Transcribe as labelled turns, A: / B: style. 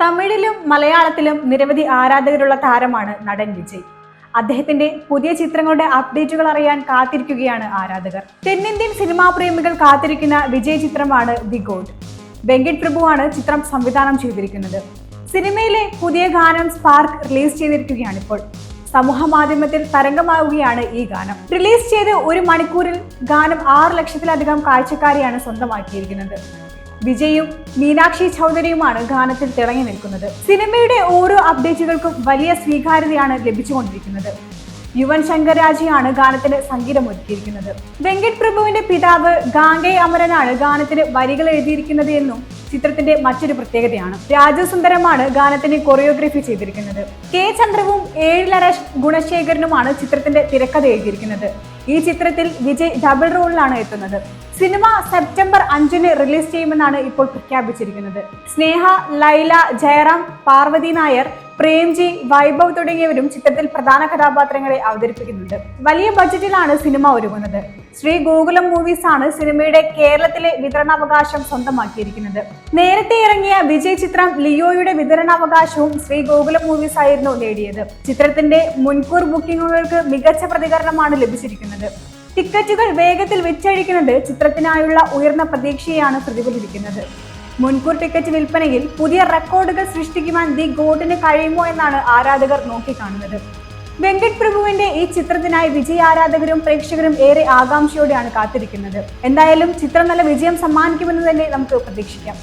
A: തമിഴിലും മലയാളത്തിലും നിരവധി ആരാധകരുള്ള താരമാണ് നടൻ വിജയ്. അദ്ദേഹത്തിന്റെ പുതിയ ചിത്രങ്ങളുടെ അപ്ഡേറ്റുകൾ അറിയാൻ കാത്തിരിക്കുകയാണ് ആരാധകർ. തെന്നിന്ത്യൻ സിനിമാ പ്രേമികൾ കാത്തിരിക്കുന്ന വിജയ് ചിത്രമാണ് ദി ഗോഡ്. വെങ്കട് പ്രഭുവാണ് ചിത്രം സംവിധാനം ചെയ്തിരിക്കുന്നത്. സിനിമയിലെ പുതിയ ഗാനം സ്പാർക്ക് റിലീസ് ചെയ്തിരിക്കുകയാണ് ഇപ്പോൾ. സമൂഹ മാധ്യമത്തിൽ തരംഗമാവുകയാണ് ഈ ഗാനം. റിലീസ് ചെയ്ത് ഒരു മണിക്കൂറിൽ ഗാനം ആറ് ലക്ഷത്തിലധികം കാഴ്ചക്കാരെയാണ് സ്വന്തമാക്കിയിരിക്കുന്നത്. വിജയും മീനാക്ഷി ചൗധരിയുമാണ് ഗാനത്തിൽ തിളങ്ങി നിൽക്കുന്നത്. സിനിമയുടെ ഓരോ അപ്ഡേറ്റുകൾക്കും വലിയ സ്വീകാര്യതയാണ് ലഭിച്ചുകൊണ്ടിരിക്കുന്നത്. യുവൻ ശങ്കർ രാജയാണ് ഗാനത്തിന് സംഗീതമൊരുക്കിയിരിക്കുന്നത്. വെങ്കട് പ്രഭുവിന്റെ പിതാവ് ഗാംഗെ അമരനാണ് ഗാനത്തിന് വരികൾ എഴുതിയിരിക്കുന്നത് എന്നും ചിത്രത്തിന്റെ മറ്റൊരു പ്രത്യേകതയാണ്. രാജസുന്ദരമാണ് ഗാനത്തിന് കൊറിയോഗ്രഫി ചെയ്തിരിക്കുന്നത്. കെ ചന്ദ്രവും ഏഴിലര ഗുണശേഖരനുമാണ് ചിത്രത്തിന്റെ തിരക്കഥ എഴുതിയിരിക്കുന്നത്. ഈ ചിത്രത്തിൽ വിജയ് ഡബിൾ റോളിലാണ് എത്തുന്നത്. സിനിമ സെപ്റ്റംബർ അഞ്ചിന് റിലീസ് ചെയ്യുമെന്നാണ് ഇപ്പോൾ പ്രഖ്യാപിച്ചിരിക്കുന്നത്. സ്നേഹ ലൈല ജയറാം പാർവതി നായർ പ്രേംജി വൈഭവ് തുടങ്ങിയവരും ചിത്രത്തിൽ പ്രധാന കഥാപാത്രങ്ങളെ അവതരിപ്പിക്കുന്നുണ്ട്. വലിയ ബജറ്റിലാണ് സിനിമ ഒരുങ്ങുന്നത്. ശ്രീ ഗോകുലം മൂവീസ് ആണ് സിനിമയുടെ കേരളത്തിലെ വിതരണാവകാശം സ്വന്തമാക്കിയിരിക്കുന്നത്. നേരത്തെ ഇറങ്ങിയ വിജയ് ചിത്രം ലിയോയുടെ വിതരണാവകാശവും ശ്രീ ഗോകുലം മൂവീസ് ആയിരുന്നു നേടിയത്. ചിത്രത്തിന്റെ മുൻകൂർ ബുക്കിംഗുകൾക്ക് മികച്ച പ്രതികരണമാണ് ലഭിച്ചിരിക്കുന്നത്. ടിക്കറ്റുകൾ വേഗത്തിൽ വിറ്റഴിക്കുന്നത് ചിത്രത്തിനായുള്ള ഉയർന്ന പ്രതീക്ഷയാണ് പ്രതിഫലിപ്പിക്കുന്നത്. മുൻകൂർ ടിക്കറ്റ് വിൽപ്പനയിൽ പുതിയ റെക്കോർഡുകൾ സൃഷ്ടിക്കുവാൻ ദി ഗോഡിന് കഴിയുമോ എന്നാണ് ആരാധകർ നോക്കിക്കാണുന്നത്. വെങ്കട് പ്രഭുവിന്റെ ഈ ചിത്രത്തിനായി വിജയ ആരാധകരും പ്രേക്ഷകരും ഏറെ ആകാംക്ഷയോടെയാണ് കാത്തിരിക്കുന്നത്. എന്തായാലും ചിത്രം നല്ല വിജയം സമ്മാനിക്കുമെന്ന് തന്നെ നമുക്ക് പ്രതീക്ഷിക്കാം.